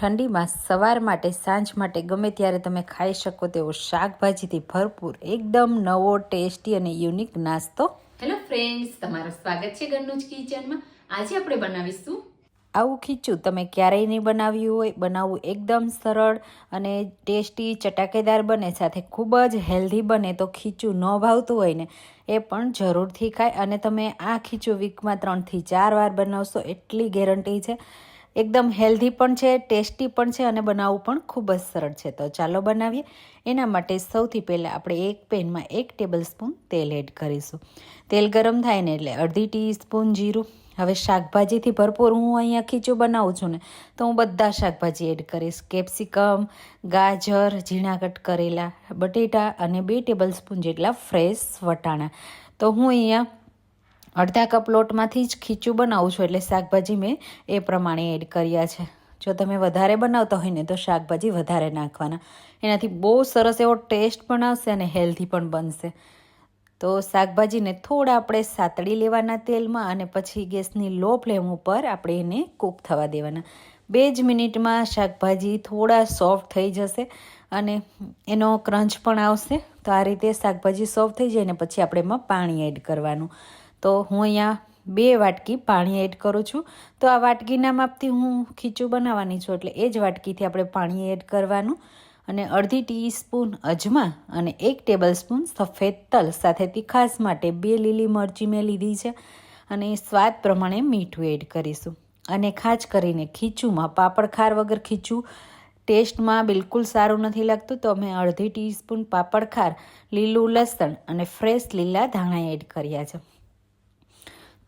ઠંડીમાં સવાર માટે સાંજ માટે ગમે ત્યારે તમે ખાઈ શકો તેવો શાકભાજીથી ભરપૂર એકદમ નવો ટેસ્ટી અને યુનિક નાસ્તો. હેલો ફ્રેન્ડ્સ તમારું સ્વાગત છે ઘરનું જ કિચનમાં. આજે આપણે બનાવીશું આવું ખીચું તમે ક્યારેય નહીં બનાવ્યું હોય. બનાવવું એકદમ સરળ અને ટેસ્ટી ચટાકેદાર બને સાથે ખૂબ જ હેલ્ધી બને. તો ખીચું ન ભાવતું હોય ને એ પણ જરૂરથી ખાય. અને તમે આ ખીચું વીકમાં ત્રણથી ચાર વાર બનાવશો એટલી ગેરંટી છે. એકદમ હેલ્ધી પણ છે, ટેસ્ટી પણ છે અને બનાવવું પણ ખૂબ જ સરળ છે. તો ચાલો બનાવીએ. એના માટે સૌથી પહેલાં આપણે એક પેનમાં એક ટેબલ સ્પૂન તેલ એડ કરીશું. તેલ ગરમ થાય ને એટલે અડધી ટીસ્પૂન જીરું. હવે શાકભાજીથી ભરપૂર હું અહીંયા ખીચું બનાવું છું ને, તો હું બધા શાકભાજી એડ કરીશ. કેપ્સિકમ, ગાજર ઝીણા કટ કરેલા, બટેટા અને બે ટેબલ સ્પૂન જેટલા ફ્રેશ વટાણા. તો હું અહીંયા અડધા કપ લોટમાંથી જ ખીચું બનાવું છું એટલે શાકભાજી મેં એ પ્રમાણે એડ કર્યા છે. જો તમે વધારે બનાવતા હોય ને તો શાકભાજી વધારે નાખવાના. એનાથી બહુ સરસ એવો ટેસ્ટ પણ આવશે અને હેલ્ધી પણ બનશે. તો શાકભાજીને થોડા આપણે સાતળી લેવાના તેલમાં અને પછી ગેસની લો ફ્લેમ ઉપર આપણે એને કૂક થવા દેવાના. બે જ મિનિટમાં શાકભાજી થોડા સોફ્ટ થઈ જશે અને એનો ક્રંચ પણ આવશે. તો આ રીતે શાકભાજી સોફ્ટ થઈ જાય ને પછી આપણે એમાં પાણી એડ કરવાનું. તો હું અહીંયા બે વાટકી પાણી એડ કરું છું. તો આ વાટકીના માપથી હું ખીચું બનાવવાની છું એટલે એ જ વાટકીથી આપણે પાણી એડ કરવાનું. અને અડધી ટીસ્પૂન અજમા અને એક ટેબલ સ્પૂન સફેદ તલ સાથે તીખાસ માટે બે લીલી મરચી મેં લીધી છે. અને સ્વાદ પ્રમાણે મીઠું એડ કરીશું. અને ખાસ કરીને ખીચુંમાં પાપડ ખાર વગર ખીચું ટેસ્ટમાં બિલકુલ સારું નથી લાગતું. તો મેં અડધી ટીસ્પૂન પાપડ ખાર, લીલું લસણ અને ફ્રેશ લીલા ધાણા એડ કર્યા છે.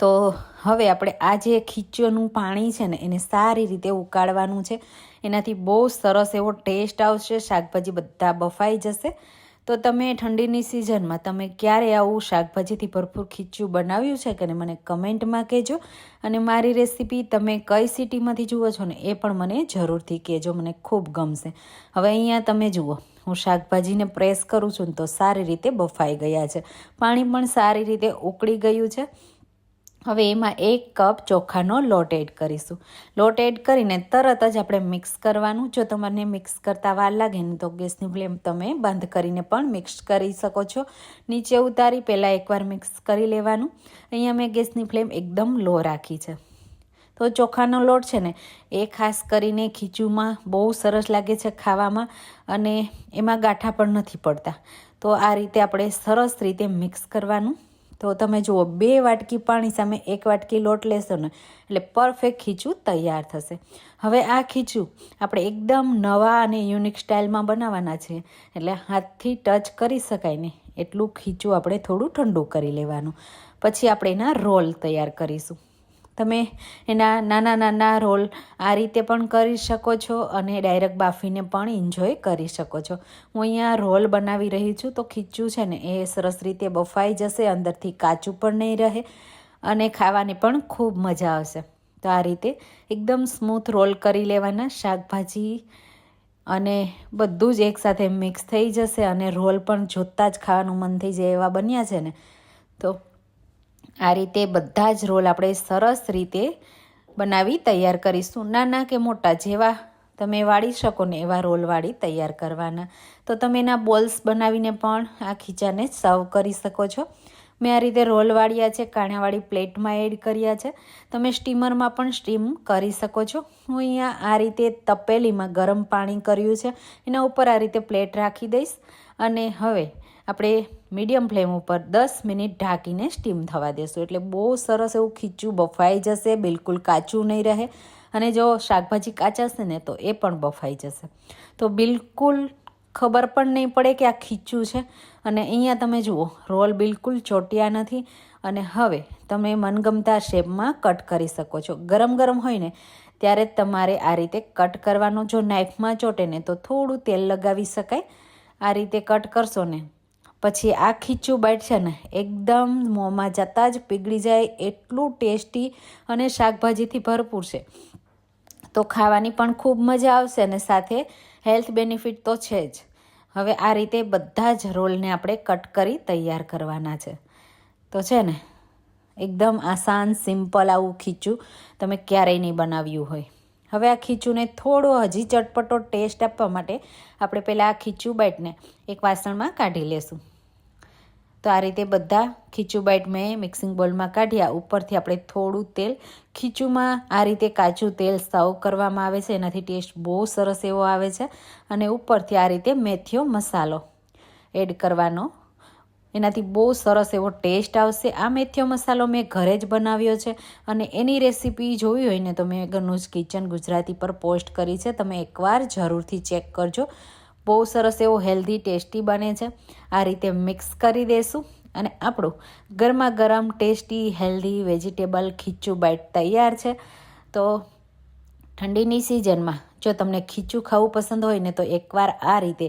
તો હવે આપણે આ જે ખીચોનું પાણી છે ને, એને સારી રીતે ઉકાળવાનું છે. એનાથી બહુ સરસ એવો ટેસ્ટ આવશે, શાકભાજી બધા બફાઈ જશે. તો તમે ઠંડીની સિઝનમાં તમે ક્યારે આવું શાકભાજીથી ભરપૂર ખીચું બનાવ્યું છે કે મને કમેન્ટમાં કહેજો. અને મારી રેસીપી તમે કઈ સિટીમાંથી જુઓ છો ને, એ પણ મને જરૂરથી કહેજો, મને ખૂબ ગમશે. હવે અહીંયા તમે જુઓ, હું શાકભાજીને પ્રેસ કરું છું ને તો સારી રીતે બફાઈ ગયા છે. પાણી પણ સારી રીતે ઉકળી ગયું છે. હવે એમાં એક કપ ચોખાનો લોટ એડ કરીશું. લોટ એડ કરીને તરત જ આપણે મિક્સ કરવાનું. જો તમને મિક્સ કરતાં વાર લાગે ને તો ગેસની ફ્લેમ તમે બંધ કરીને પણ મિક્સ કરી શકો છો. નીચે ઉતારી પહેલાં એકવાર મિક્સ કરી લેવાનું. અહીંયા મેં ગેસની ફ્લેમ એકદમ લો રાખી છે. તો ચોખાનો લોટ છે ને, એ ખાસ કરીને ખીચુમાં બહુ સરસ લાગે છે ખાવામાં અને એમાં ગાંઠા પણ નથી પડતા. તો આ રીતે આપણે સરસ રીતે મિક્સ કરવાનું. તો તમે જુઓ, બે વાટકી પાણી સામે એક વાટકી લોટ લેશો ને, એટલે પરફેક્ટ ખીચું તૈયાર થશે. હવે આ ખીચું આપણે એકદમ નવા અને યુનિક સ્ટાઇલમાં બનાવવાના છે, એટલે હાથથી ટચ કરી શકાય ને, એટલું ખીચું આપણે થોડું ઠંડુ કરી લેવાનું. પછી આપણે એના રોલ તૈયાર કરીશું. તમે એના નાના નાના રોલ આ રીતે પણ કરી શકો છો અને ડાયરેક્ટ બાફીને પણ એન્જોય કરી શકો છો. હું અહીંયા રોલ બનાવી રહી છું તો ખીચું છે ને એ સરસ રીતે બફાઈ જશે, અંદરથી કાચું પણ નહીં રહે અને ખાવાની પણ ખૂબ મજા આવશે. તો આ રીતે એકદમ સ્મૂથ રોલ કરી લેવાના, શાકભાજી અને બધું જ એકસાથે મિક્સ થઈ જશે અને રોલ પણ જોતાં જ ખાવાનું મન થઈ જાય એવા બન્યા છે ને. તો આ રીતે બધા જ રોલ આપણે સરસ રીતે બનાવી તૈયાર કરીશું. નાના કે મોટા જેવા તમે વાળી શકો ને એવા રોલ વાળી તૈયાર કરવાના. તો તમે એના બોલ્સ બનાવીને પણ આ ખીચાને સર્વ કરી શકો છો. મેં આ રીતે રોલ વાળ્યા છે, કાણાવાળી પ્લેટમાં એડ કર્યા છે. તમે સ્ટીમરમાં પણ સ્ટીમ કરી શકો છો. હું અહીંયા આ રીતે તપેલીમાં ગરમ પાણી કર્યું છે. એના ઉપર આ રીતે પ્લેટ રાખી દઈશ. અને હવે આપણે મીડિયમ ફ્લેમ ઉપર દસ મિનિટ ઢાંકીને સ્ટીમ થવા દેશું. એટલે બહુ સરસ એવું ખીચું બફાઈ જશે, બિલકુલ કાચું નહીં રહે. અને જો શાકભાજી કાચાશે ને, તો એ પણ બફાઈ જશે. તો બિલકુલ ખબર પણ નહીં પડે કે આ ખીચું છે. અને અહીંયા તમે જુઓ, રોલ બિલકુલ ચોટ્યા નથી. અને હવે તમે મનગમતા શેપમાં કટ કરી શકો છો. ગરમ ગરમ હોય ને, ત્યારે તમારે આ રીતે કટ કરવાનો. જો નાઇફમાં ચોટે ને, તો થોડું તેલ લગાવી શકાય. આ રીતે કટ કરશો ને પછી આ ખીચું બાઈટ છે ને, એકદમ મોંમાં જતાં જ પીગળી જાય, એટલું ટેસ્ટી અને શાકભાજીથી ભરપૂર છે. તો ખાવાની પણ ખૂબ મજા આવશે અને સાથે હેલ્થ બેનિફિટ તો છે જ. હવે આ રીતે બધા જ રોલને આપણે કટ કરી તૈયાર કરવાના છે. તો છે ને, એકદમ આસાન, સિમ્પલ આવું ખીચું તમે ક્યારેય નહીં બનાવ્યું હોય. હવે આ ખીચુંને થોડો હજી ચટપટો ટેસ્ટ આપવા માટે આપણે પહેલાં આ ખીચું બાઈટને એક વાસણમાં કાઢી લેશું. તો આ રીતે બધા ખીચું બાઈટ મેં મિક્સિંગ બોલમાં કાઢ્યા. ઉપરથી આપણે થોડું તેલ, ખીચુંમાં આ રીતે કાચું તેલ સાવ કરવામાં આવે છે. એનાથી ટેસ્ટ બહુ સરસ એવો આવે છે. અને ઉપરથી આ રીતે મેથીઓ મસાલો એડ કરવાનો. એનાથી બહુ સરસ એવો ટેસ્ટ આવશે. આ મેથીઓ મસાલો મેં ઘરે જ બનાવ્યો છે અને એની રેસીપી જોવી હોય ને તો મેં ઘરનું જ કિચન ગુજરાતી પર પોસ્ટ કરી છે. તમે એકવાર જરૂરથી ચેક કરજો. બહુ સરસ એવો હેલ્ધી, ટેસ્ટી બને છે. આ રીતે મિક્સ કરી દેશું અને આપણું ગરમા ગરમ ટેસ્ટી, હેલ્ધી વેજીટેબલ ખીચું બાઈટ તૈયાર છે. તો ઠંડીની સિઝનમાં જો તમને ખીચું ખાવું પસંદ હોય ને તો એકવાર આ રીતે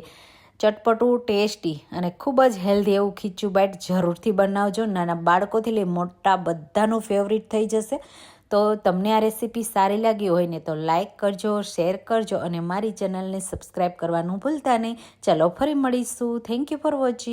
ચટપટું, ટેસ્ટી અને ખૂબ જ હેલ્ધી એવું ખીચું બાઈટ જરૂરથી બનાવજો. નાના બાળકોથી લઈ મોટા બધાનું ફેવરિટ થઈ જશે. તો તમને આ રેસીપી સારી લાગી હોય ને તો લાઇક કરજો, શેર કરજો અને મારી ચેનલને સબસ્ક્રાઈબ કરવાનું ભૂલતા નહીં. ચલો ફરી મળીશું. Thank you for watching